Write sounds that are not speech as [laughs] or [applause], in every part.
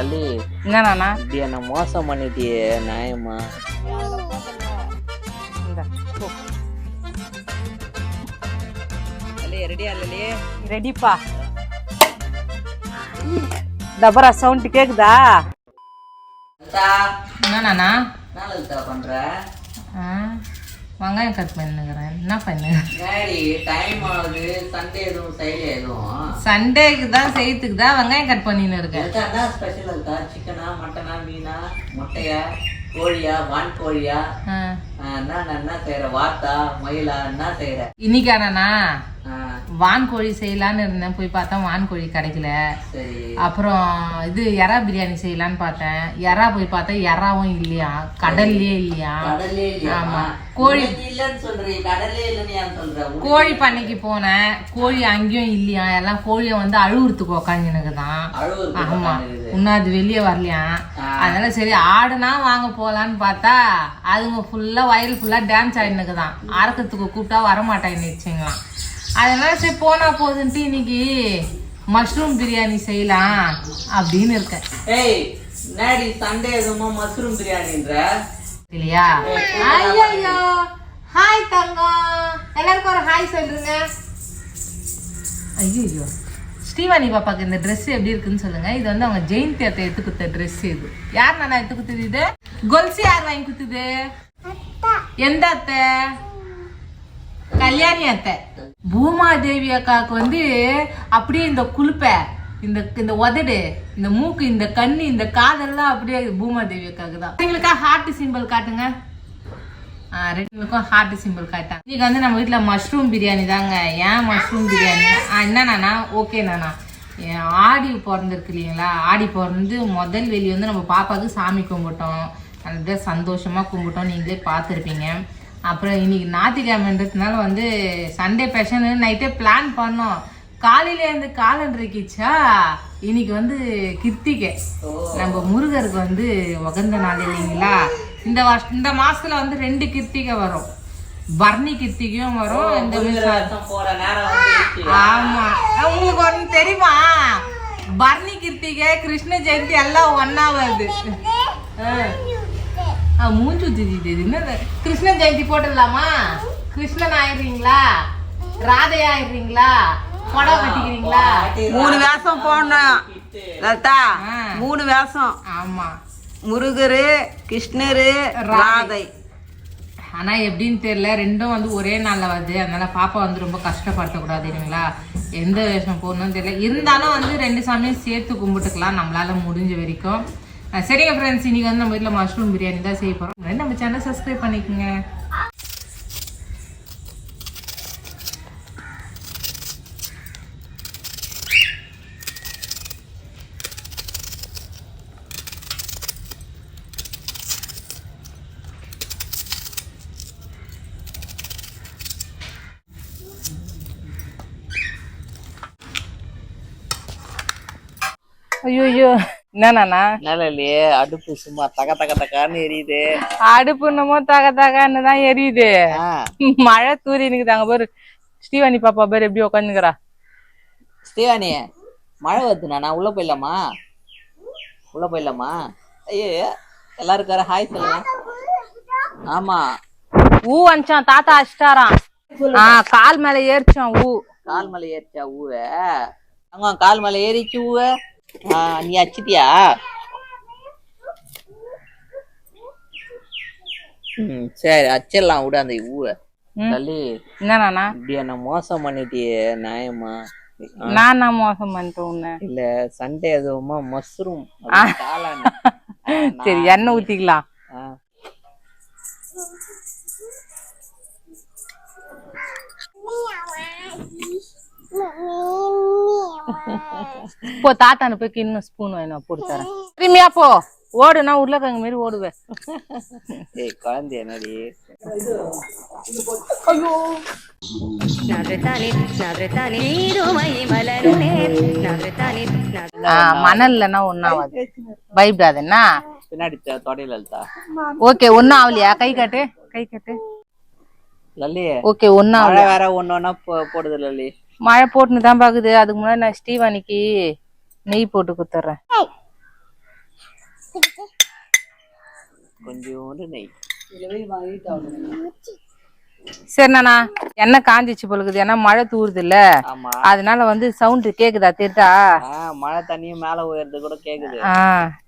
தள்ளி என்னண்ணா இப்படி என்ன மோசம் பண்ணிட்டியே நியாயமா? ரெடிப்பா டபரா சவுண்ட் கேக்குதா? என்னண்ணா பண்ற? வெங்காயம் கட் பண்ணுகிறேன் என்ன பண்ணு? டேடி டைம் ஆகுது. சண்டே எதுவும் செய்யல எதுவும்? சண்டேக்கு தான் செய்யறதுக்கு தான் வெங்காயம் கட் பண்ணின்னு இருக்கேன். ஸ்பெஷல் இருக்கா? சிக்கனா மட்டனா மீனா முட்டையா கோழியா வான் கோழியா? என்ன செய்யற வாத்தா மயிலா என்ன செய்யற இன்னைக்கானா ஆ, வான் கோழி செய்யலான்னு இருந்தேன். போய் பார்த்தா வான் கோழி கிடைக்கல அப்புறம் இது எறா பிரியாணி செய்யலான்னு பார்த்தேன். எறா போய் பார்த்தா எறாவும் இல்லையா? கடல்லே இல்லையா? ஆமா. கோழி- கோழி பண்ணைக்கு போனேன். கோழி அங்கேயும் இல்லையா? எல்லாம் கோழியை வந்து அழுவுறதுக்கு உக்காந்துனுக்கு தான் ஆமா. இன்னும் அது வெளியே வரலையா? அதனால சரி ஆடுனா வாங்க போலான்னு பார்த்தா அதுங்க ஃபுல்லா வயல் ஃபுல்லா டான்ஸ் ஆடினுக்கு தான் அறக்கிறதுக்கு கூப்பிட்டா வரமாட்டாங்க வச்சுங்களாம் அதனால சரி போனா போதுன்ட்டு இன்னைக்கு மஷ்ரூம் பிரியாணி செய்யலாம் அப்படின்னு இருக்கேன். ஏய் நாடி சண்டே எதுவுமா மஷ்ரூம் பிரியாணின்ற? இல்லையா? ஐயோ ஹாய் தங்கம் எல்லாருக்கும் ஒரு ஹாய் சொல்லுங்க. ஐயோ ஸ்ரீவாணி பாப்பாக்கு இந்த Dress எப்படி இருக்குன்னு சொல்லுங்க. இது வந்து அவங்க ஜெயந்தி அத்தை எடுத்து கொடுத்த Dress இது. யார் நானா எடுத்து கொடுத்தது இது? கொல்சி யார் வாங்கி கொடுத்தது? எந்த அத்தை? கல்யாணி அத்தை பூமாதேவி அக்காவுக்கு வந்து அப்படியே இந்த குலுப்பை இந்த இந்த உதடு இந்த மூக்கு இந்த கண்ணு இந்த காதெல்லாம் அப்படியே பூமாதேவி அக்காவுக்கு தான் எங்களுக்கா ஹார்ட் சிம்பிள் காட்டுங்க ரெண்டுக்கும் ஹார்ட் சிம்பிள் காட்டாங்க இன்னைக்கு வந்து நம்ம வீட்டில் மஷ்ரூம் பிரியாணி தாங்க. ஏன் மஷ்ரூம் பிரியாணி என்னண்ணா ஓகே நானா? ஏன் ஆடி பிறந்திருக்கு இல்லைங்களா? ஆடி பிறந்து முதல் வெளியே வந்து நம்ம பாப்பாவுக்கு சாமி கும்பிட்டோம். நல்ல சந்தோஷமாக கும்பிட்டோம். நீங்களே பார்த்துருப்பீங்க. அப்புறம் இன்னைக்கு ஞாயிற்றுக்கிழமைன்றதுனால வந்து சண்டே பேஷன் நைட்டே பிளான் பண்ணோம். காலையில இருந்து காலண்டரைக்குச்சா இன்னைக்கு வந்து கிருத்திகை. நம்ம முருகருக்கு வந்து உகந்த நாள் இல்லைங்களா? இந்த வருஷம் இந்த மாசத்துல வந்து ரெண்டு கிருத்திகை வரும். பரணி கிருத்திகையும் வரும். இந்த ஆமா. உங்களுக்கு ஒண்ணு தெரியுமா? பரணி கிருத்திகை கிருஷ்ண ஜெயந்தி எல்லாம் ஒண்ணா வருது. மூஞ்சி என்ன கிருஷ்ண ஜெயந்தி போட்டுடலாமா? கிருஷ்ணன் ஆயிடுறீங்களா? ராதை ஆயிடுறீங்களா? புடவை கட்டிக்கிறீங்களா? மூணு வேஷம் போடணும். லலிதா ஆ. மூணு வேஷம். ஆமா. முருகரு கிருஷ்ணரு ராதை. ஆனா எப்படின்னு தெரியல. ரெண்டும் வந்து ஒரே நாள்ல வருது. அதனால பாப்பா வந்து ரொம்ப கஷ்டப்படுத்தக்கூடாது இல்லைங்களா? எந்த வேஷம் போடணும்னு தெரியல. இருந்தாலும் வந்து ரெண்டு சாமியும் சேர்த்து கும்பிட்டுக்கலாம். நம்மளால முடிஞ்ச வரைக்கும். சரிங்க ஃப்ரெண்ட்ஸ் இன்னைக்கு வந்து நம்ம வீட்டில் மஷ்ரூம் பிரியாணி தான் செய்ய போறோம். முன்னாடி நம்ம சேனல் சப்ஸ்கிரைப் பண்ணிக்கோங்க. ஐயோ. என்னண்ணா நிழலையே அடுப்பு சும்மா தக தக தக்கான்னு எரியுது. அடுப்பு என்னமோ தக தகன்னு தான் எரியுது. மழை தூரி நிக்குதாங்க பாரு. ஸ்ரீவாணி பாப்பா பேர் எப்படி உட்காந்துக்கிறா ஸ்ரீவாணி மழை வருதுண்ணா. நான் உள்ள போயிடலாமா? உள்ள போயிடலாமா? ஐயோ எல்லாருக்கும் வேற ஹாய் சொல்லுங்க. ஆமா. ஊ வந்துச்சான் தாத்தா அடிச்சிட்டாராம். ஆ கால் மேல ஏறிச்சான் ஊ. கால் மலை ஏறிச்சா ஊவ? அங்க கால் மலை ஏறிச்சு ஊவ. நீ அச்சிட்டியா ம் சரி அச்சிடலாம் விடு அந்த ஊவ ம். தள்ளி. என்னண்ணா இப்படி என்ன மோசம் பண்ணிட்டியே நியாயமா? நான் நான் மோசம் பண்ணிட்டேன் உன்னை. இல்ல சண்டே எதுவுமா? மஷ்ரூம். சரி எண்ணெய் ஊத்திக்கலாம். ஆ. [laughs] போ தாத்தானு போய் கிண்ணம் ஸ்பூன் வேணும் போட்டு தரேன். திரும்பியா போ. ஓடு நான் உருளைக்கிழங்கு மாரி ஓடுவேன். ஏய் குழந்தை என்னடி? மணல்லன்னா ஒன்னாவது பயப்படாதுன்னா பின்னாடி தொடையில அழுத்தா ஓகே ஒன்னும் ஆகலையா கை காட்டு. கை காட்டு. லல்லி ஓகே ஒன்னும் மழை வேற ஒண்ணு ஒண்ணா போ- போடுது லல்லி. மழை போட்டுன்னு தான் பாக்குது. அதுக்கு முன்னாடி நான் ஸ்டீவானிக்கு நெய் போட்டு குத்துறேன். கொஞ்சோண்டு நெய். சரி நானா எண்ணெய் காஞ்சிச்சு பொழுது ஏன்னா மழை தூருது இல்ல அதனால வந்து சவுண்ட் கேக்குதா தெரியுதா? ஆ, மழை தண்ணியும் மேல உயர்றது கூட கேக்குது. ஆ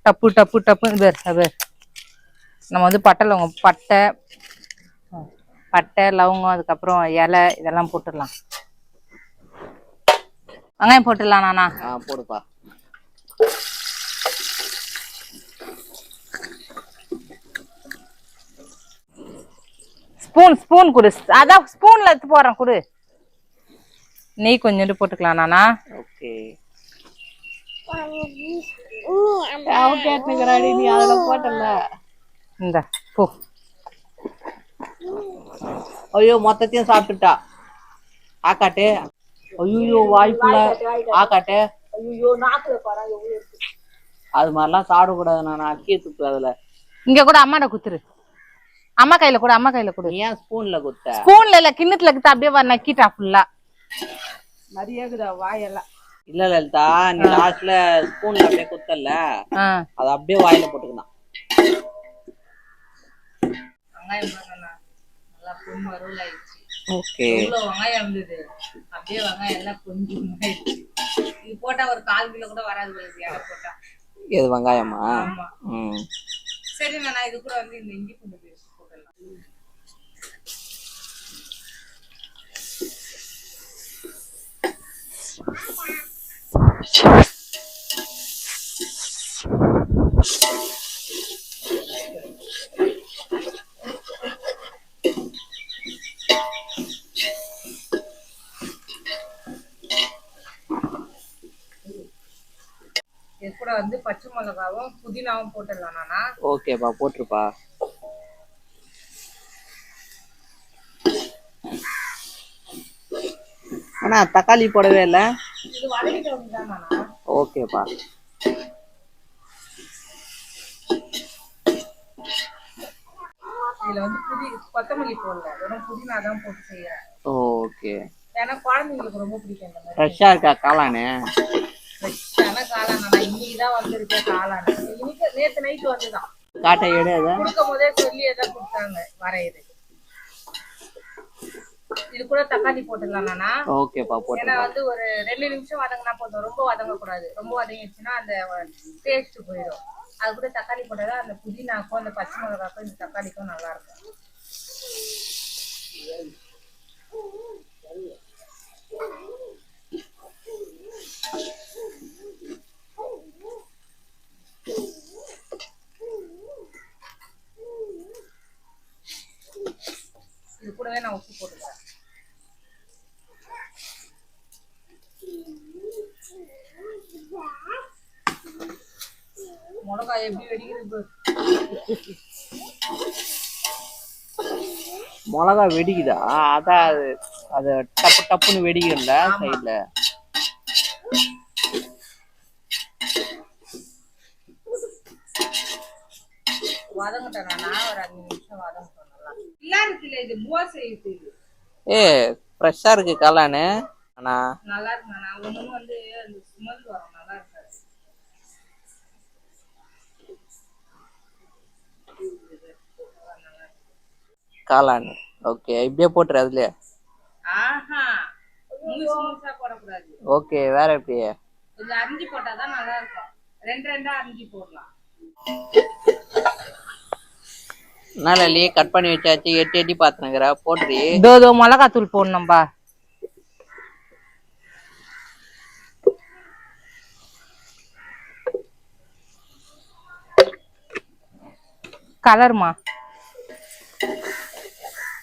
டப்பு டப்பு டப்பு. பேர் பேர். நம்ம வந்து பட்டை லவங்கம் பட்டை பட்டை லவங்கம் அதுக்கப்புறம் இலை இதெல்லாம் போட்டுடலாம். வெங்காயம் போட்டுடலாம் நானா? ஆ போடுப்பா. ஸ்பூன் ஸ்பூன் கொடு. அதான் ஸ்பூன்ல எடுத்து போறேன் கொடு. நெய் கொஞ்சோண்டு போட்டுக்கலாம் நானா? ஓகே. நீ அதுல போட்டல இந்த போ. ஐயோ மொத்தத்தையும் சாப்பிட்டுட்டா. ஆக்காட்டு. ஐயோ வாய்ப்புல. ஆக்காட்டு அது மாதிரிலாம் சாப்பிடக்கூடாது நான் அக்கிய துப்பு அதுல. இங்க கூட அம்மாட குத்துரு. அம்மா கையில கூட அம்மா கையில கொடு. ஏன் ஸ்பூன்ல குத்த? ஸ்பூன்ல இல்ல கிண்ணத்துல குத்து அப்படியே வர நக்கிட்டா ஃபுல்லா நிறைய வாயெல்லாம். இல்ல லலிதா நீ லாஸ்ட்ல ஸ்பூன்ல அப்படியே குத்தல. அது அப்படியே வாயில போட்டுக்கலாம் வெங்காயம் நல்லா பொண்ணு வறுவல் ஆயிடுச்சு ஓகே. இவ்வளவு வெங்காயம் இருந்தது? அப்படியே வெங்காயம் எல்லாம் கொஞ்சம் இது போட்டா ஒரு கால் கிலோ கூட வராது போல இருக்கு, போட்டா. இது வெங்காயமா? ஆமா. ம். சரி நான் இது கூட வந்து இந்த இஞ்சி பூண்டு பேஸ்ட் போட்டுடலாம். இது கூட வந்து பச்சை மிளகாவும் புதினாவும் போட்டுடலாம் நானா. ஓகேப்பா போட்டுருப்பா. ஆனா தக்காளி போடவே இல்ல? இது வதக்கிட்ட தான் நானா. ஓகேப்பா இதுல வந்து புதி கொத்தமல்லி போடல. வெறும் புதினா தான் போட்டு செய்யறேன் ஓகே ஏன்னா குழந்தைங்களுக்கு ரொம்ப பிடிக்கும் இந்த மாதிரி. ஃப்ரெஷ்ஷா இருக்கா காளானு? தான் வந்திருக்கேன் காளான் இன்னைக்கு நேத்து நைட்டு வந்துதான். காட்டை எடு அதை கொடுக்கும் போதே சொல்லி எதாவது கொடுத்தாங்க வரையுது இது கூட தக்காளி போட்டுடலாம் ஏன்னா வந்து ஒரு ரெண்டு நிமிஷம் வதங்கினா போதும். ரொம்ப வதங்க கூடாது ரொம்ப வதங்கிடுச்சுன்னா அந்த டேஸ்ட் போயிடும். அது கூட தக்காளி போட்டதா அந்த புதினாக்கும் அந்த பச்சை மிளகாக்கும் இந்த தக்காளிக்கும் நல்லா இருக்கும் இது கூடவே நான் உப்பு போட்டுக்கிறேன். மிளகாய் எப்படி வெடிக்கிறது? மிளகா வெடிக்குதா? அதான் அது அது டப்பு டப்புன்னு வெடிக்கும்ல சைடுல ஏ ஃப்ரெஷ்ஷா இருக்கு காளானு. அண்ணா. நல்லா இருக்கு நான் வந்து அந்த ஸ்மெல் வரும் நல்லா இருக்காது காளான். ஓகே இப்படியே போட்டுரு அதுலயே. ஆஹா முழுசு முழுசா போடக்கூடாது ஓகே வேற எப்படி? கொஞ்சம் அரிஞ்சு போட்டாதான் நல்லா இருக்கும். ரெண்டு ரெண்டா அரிஞ்சு போடலாம். என்ன லலி கட் பண்ணி வச்சாச்சு எட்டி எட்டி பாத்துனுக்குற போட்டுரு இதோ இதோ மிளகாத்தூள் போடணும்பா. கலர்மா?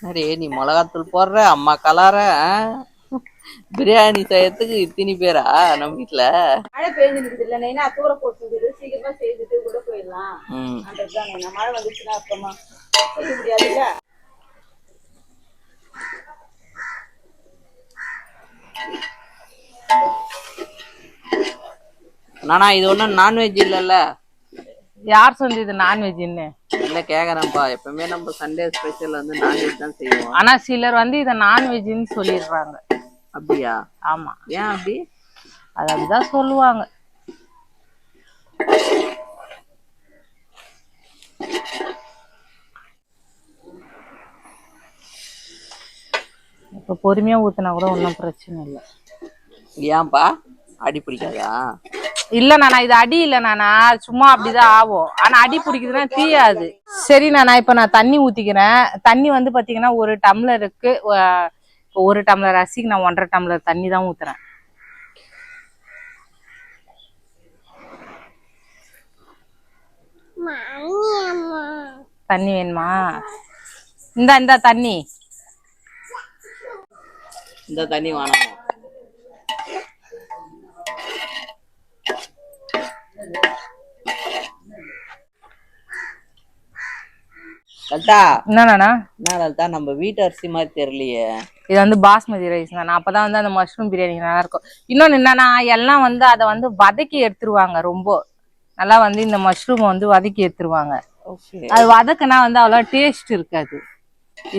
சரி நீ மிளகாத்தூள் போடுற அம்மா கலார பிரியாணி செய்யறதுக்கு இத்தினி பேரா நம்ம வீட்டுல மழை பெய்ஞ்சிருக்குது இல்லை நைனா தூர போட்டுருக்குது சீக்கிரமா செய்துட்டு கூட போயிடலாம். மழை வந்துச்சுன்னா அப்புறமா செய்ய முடியாதுல்ல நானா இது ஒண்ணும் நான்வெஜ் இல்லல்ல? யார் சொல்லி இது நான்வெஜ்னு இல்ல கேக்குறேன்ப்பா. எப்பவுமே நம்ம சண்டே ஸ்பெஷல் வந்து நான்வெஜ் தான் செய்வோம். ஆனா சிலர் வந்து இதை நான்வெஜ்னு சொல்லிடுறாங்க. அப்படியா? ஆமா. ஏன் அப்படி? அது அப்படிதான் சொல்லுவாங்க. பொறுமையா ஊத்துனா கூட ஒன்றும் பிரச்சனை இல்லை. ஏன்பா? அடி பிடிக்காதா? இல்ல நானா இது அடி இல்ல நானா. சும்மா அப்படிதான் ஆகும். ஆனா அடி பிடிக்குதுன்னா தீயாது. சரி நானா இப்ப நான் தண்ணி ஊத்திக்கிறேன். தண்ணி வந்து பாத்தீங்கன்னா ஒரு டம்ளருக்கு இப்போ ஒரு டம்ளர் அரிசிக்கு நான் ஒன்றரை டம்ளர் தண்ணி தான் ஊத்துறேன். தண்ணி வேணுமா? இந்தா இந்தா தண்ணி. இந்த தண்ணி வேணாமா. லலிதா என்னண்ணா என்ன லலிதா நம்ம வீட்டு அரிசி மாதிரி தெரியலையே. இது வந்து பாஸ்மதி ரைஸ் தான் அப்பதான் வந்து அந்த மஷ்ரூம் பிரியாணி நல்லா இருக்கும். இன்னொன்னு என்னன்னா எல்லாம் வந்து அதை வந்து வதக்கி எடுத்துருவாங்க ரொம்ப. நல்லா வந்து இந்த மஷ்ரூம் வந்து வதக்கி எடுத்துருவாங்க. அது வதக்குனா வந்து அவ்வளோ டேஸ்ட் இருக்காது.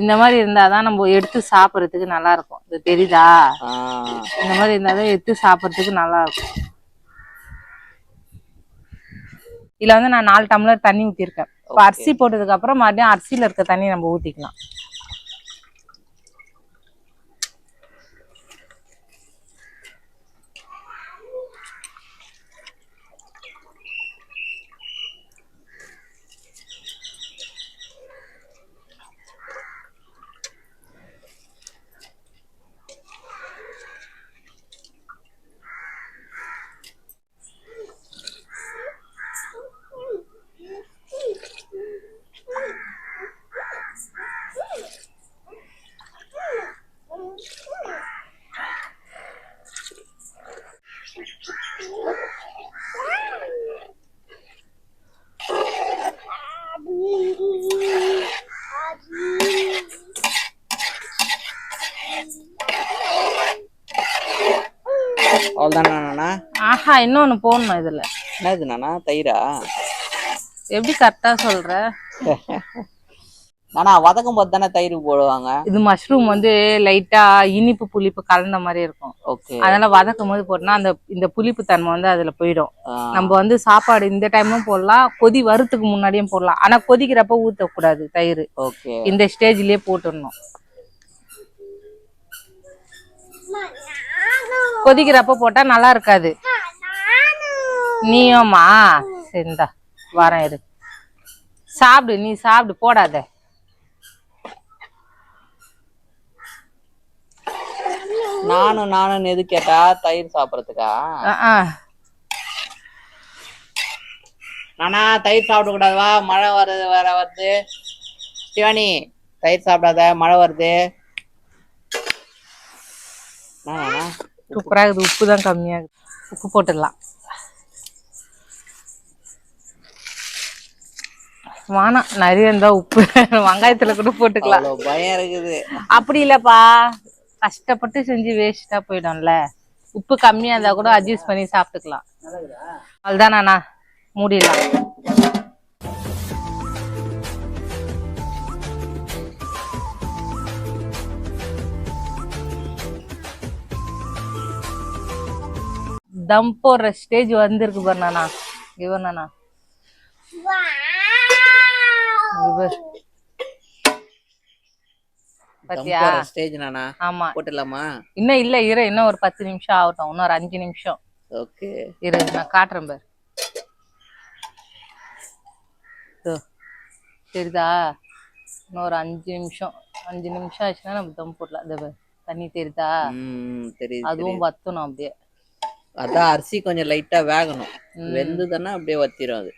இந்த மாதிரி இருந்தாதான் நம்ம எடுத்து சாப்பிட்றதுக்கு நல்லா இருக்கும். இது தெரியுதா? இந்த மாதிரி இருந்தாதான் எடுத்து சாப்பிட்றதுக்கு நல்லா இருக்கும். இதுல வந்து நான் நாலு டம்ளர் தண்ணி ஊத்திருக்கேன். இப்போ அரிசி போட்டதுக்கு அப்புறம் மறுபடியும் அரிசியில இருக்க தண்ணி நம்ம ஊத்திக்கலாம். அவ்வளோதானா ஆஹா இன்னொன்னு போடணும் இதுல. என்னது நானா? தயிரா? எப்படி கரெக்டா சொல்ற? நானா வதக்கும் போது தானே தயிர் போடுவாங்க? இது மஷ்ரூம் வந்து லைட்டா இனிப்பு புளிப்பு கலந்த மாதிரி இருக்கும். ஓகே. அதனால வதக்கும் போது போட்டோம்னா அந்த இந்த புளிப்பு தன்மை வந்து அதுல போயிடும். நம்ம வந்து சாப்பாடு இந்த டைமும் போடலாம் கொதி வரத்துக்கு முன்னாடியும் போடலாம். ஆனா கொதிக்கிறப்ப ஊத்தக்கூடாது தயிர். ஓகே. இந்த ஸ்டேஜ்லயே போட்டுடணும். கொதிக்கிறப்ப போட்டா நல்லா இருக்காது. நீயும்மா. சரிந்தா வரேன் இரு. சாப்பிடு நீ சாப்பிடு போடாத. நானும் நானும் எது கேட்டா தயிர் சாப்பிடறதுக்கா. நானா தயிர் சாப்பிட கூடாதுவா மழை வருது வேற வருது. சிவானி தயிர் சாப்பிடாத மழை வருது. நானா சூப்பரா இருக்குது உப்பு தான் கம்மியா இருக்குது உப்பு போட்டுடலாம். வேணாம் நிறைய இருந்தா உப்பு வெங்காயத்துல கூட போட்டுக்கலாம். பயம் இருக்குது. அப்படி இல்லப்பா. கஷ்டப்பட்டு செஞ்சு வேஸ்டா போயிடும்ல. உப்பு கம்மியா இருந்தா கூட அட்ஜஸ்ட் பண்ணி சாப்பிட்டுக்கலாம். அதுதானா மூடிடலாம். தம் போடுற ஸ்டேஜ் வந்திருக்கு பாரு நானா. இவன் பாத்தியா? ஸ்டேஜ் நானா? ஆமா. போட்டுடலாமா? இன்னும் இல்ல இரு. இன்னும் ஒரு பத்து நிமிஷம் ஆகட்டும். இன்னும் ஒரு அஞ்சு நிமிஷம். ஓகே. இரு நான் காட்டுறேன் பாரு. தெரியுதா? இன்னும் ஒரு அஞ்சு நிமிஷம். அஞ்சு நிமிஷம் ஆச்சுன்னா நம்ம தம் போடலாம். இந்த பாரு, தண்ணி தெரியுதா? ம் தெரியுது அதுவும் வத்தணும் அப்படியே. அதான் அரிசி கொஞ்சம் லைட்டா வேகணும். வெந்துதானே அப்படியே வத்திரும் அது.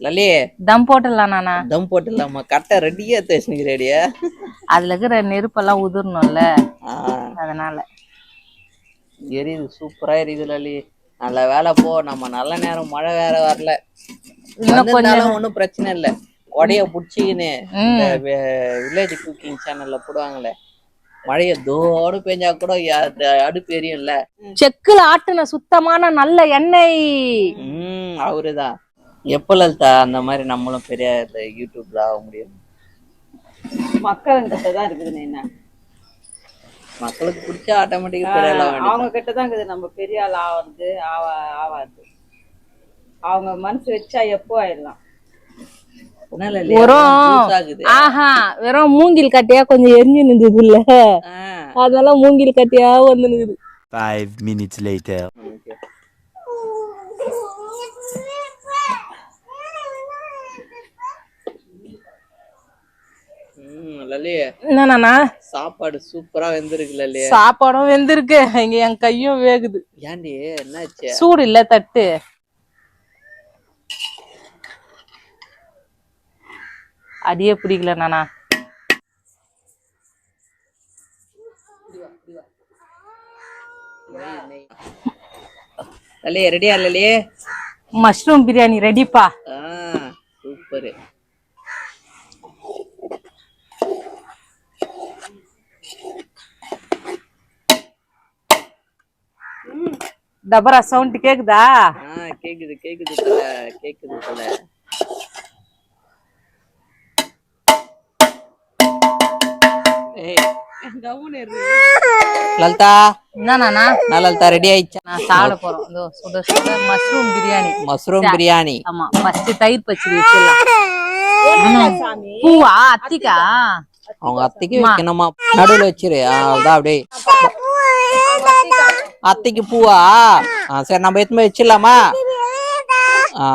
லலி தம் போட்டுடலாம் நானா? தம் போட்டுடலாமா? கரெக்டா ரெடியா தேசினுக்கு ரெடியா அதுல இருக்கிற நெருப்பெல்லாம் உதிரணும்ல? அதனால. எரியுது சூப்பரா எரியுது லலி நல்ல வேலை போ நம்ம நல்ல நேரம் மழை வேற வரல. இன்னும் ஒண்ணும் பிரச்சனை இல்ல. உடைய புடிச்சிக்கின்னு. வில்லேஜ் குக்கிங் சேனல்ல போடுவாங்களே. மழைய தோடு பெஞ்சா கூட அடுப்பு எரியும்ல. செக்குல ஆட்டுன சுத்தமான நல்ல எண்ணெய். ம் அவருதான் எப்ப லலிதா அந்த மாதிரி நம்மளும் பெரிய யூடியூப்ல ஆக முடியும்? மக்கள் கிட்ட தான் இருக்குது என்ன? மக்களுக்கு பிடிச்சா ஆட்டோமேட்டிக்கா பெரிய ஆளா வேண்டியது அவங்க கிட்ட தான் இருக்குது. நம்ம பெரிய ஆள் ஆவது ஆவா ஆவாது. அவங்க மனசு வச்சா எப்போ ஆயிடலாம்? ஆஹா வெறும் மூங்கில் கட்டையா கொஞ்சம் எரிஞ்சு நின்றுது இல்ல அதனால மூங்கில் கட்டையா வந்து லல்லி என்னண்ணா சாப்பாடு சூப்பரா வெந்திருக்கு லல்லி சாப்பாடும் வெந்திருக்கு. இங்க என் கையும் வேகுது. ஏன்டி என்னாச்சு? சூடு இல்ல தட்டு. அடியே பிடிக்கல நானா. லல்லி ரெடியா லல்லி மஷ்ரூம் பிரியாணி ரெடிப்பா சூப்பர். டபரா சவுண்ட் கேக்குதா? கேக்குது கேக்குது கேக்குது லலிதா. என்னண்ணா நான் லலிதா ரெடி ஆயிடுச்சா. நான் சாப்பிட போறோம். இதோ சுட சுட மஷ்ரூம் பிரியாணி மஷ்ரூம் பிரியாணி ஆமா ஃபர்ஸ்ட் தயிர் பச்சடி வச்சிடலாம். பூவா? அத்திக்கா? அவங்க அத்தைக்கு வைக்கணுமா? நடுவுல வச்சிரு. அதான் அப்படியே. அத்தைக்கு பூவா? ஆ, சரி நம்ம எத்தனை வச்சிடலாமா? ஆ.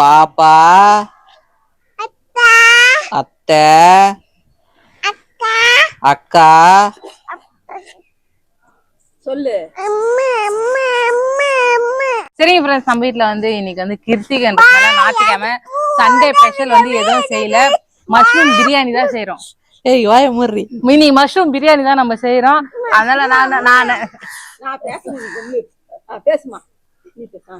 பாப்பா. அத்தை. அக்கா. சொல்லு. சரிங்க ஃப்ரெண்ட்ஸ் நம்ம வீட்ல வந்து இன்னைக்கு வந்து கிருத்திகன்றதுனால ஞாயிற்றுக்கிழமை. சண்டே ஸ்பெஷல் வந்து எதுவும் செய்யல. மஷ்ரூம் பிரியாணி தான் செய்றோம். ஏய் வாய முறி மினி மஷ்ரூம் பிரியாணி தான் நம்ம செய்றோம். அதனால நான் நான். நான் பேசுறேன் பேசுமா. நீ பேசு ஆ.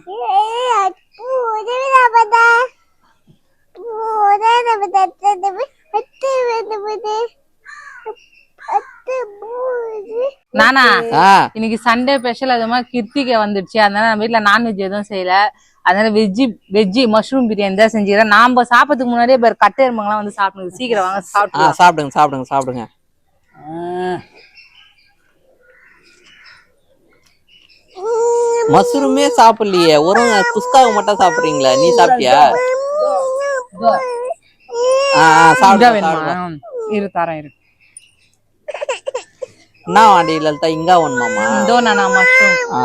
நானா? இன்னைக்கு சண்டே ஸ்பெஷல் அது மாதிரி கிருத்திகை வந்துடுச்சு. அதனால நம்ம வீட்ல நான்வெஜ் எதுவும் செய்யல. அதனால வெஜ்ஜி வெஜ்ஜி மஷ்ரூம் பிரியாணி தான் செஞ்சுக்கிறேன். நாம சாப்பிட்றதுக்கு முன்னாடியே பேர் கட்டை எறும்புங்கலாம் வந்து சாப்பிடுங்க. சீக்கிரம் வாங்க சாப்பிட்டு சாப்பிடுங்க சாப்பிடுங்க சாப்பிடுங்க. மஷ்ரூமே சாப்பிடலையே. ஒரு குஸ்காவை மட்டும் சாப்பிடுறீங்களா? நீ சாப்பிட்டியா? சாப்பிடுங்க வேணுமா? சாப்பிடுங்க. இரு தரேன் இரு. என்ன வாண்டி லலிதா இங்க வேணுமாமா இதோ நானா மஷ்ரூம் ஆ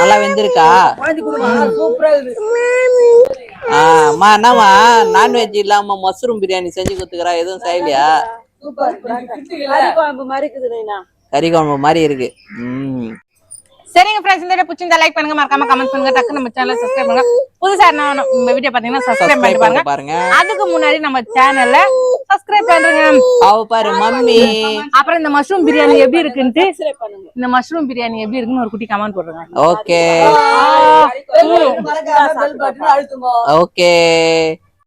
நல்லா வெந்திருக்கா? சூப்பரா இருக்குது ஆ அம்மா என்னம்மா நான்வெஜ் இல்லாம மஷ்ரூம் பிரியாணி செஞ்சு கொடுத்துக்கிறா எதுவும் செய்யலையா? சூப்பர் கறி குழம்பு மாதிரி இருக்குது நைனா. கறி குழம்பு மாதிரி இருக்கு. ம். சரிங்க ஃப்ரெண்ட்ஸ் இந்த வீடியோ பிடிச்சிருந்தா லைக் பண்ணுங்க. மறக்காம கமெண்ட் பண்ணுங்க. டக்கு நம்ம சேனல் சப்ஸ்கிரைப் பண்ணுங்க. புதுசா என்ன நம்ம வீடியோ பாத்தீங்கன்னா சப்ஸ்கிரைப் பண்ணி பாருங்க. அதுக்கு முன்னாடி நம்ம சேனல்ல சப்ஸ்கிரைப் பண்றீங்க. அவ பாரு மம்மி. அப்புறம் இந்த மஷ்ரூம் பிரியாணி எப்படி பண்ணுங்க. இந்த மஷ்ரூம் பிரியாணி எப்படி இருக்குன்னு ஒரு குட்டி கமெண்ட் போடுங்க ஓகே ஓகே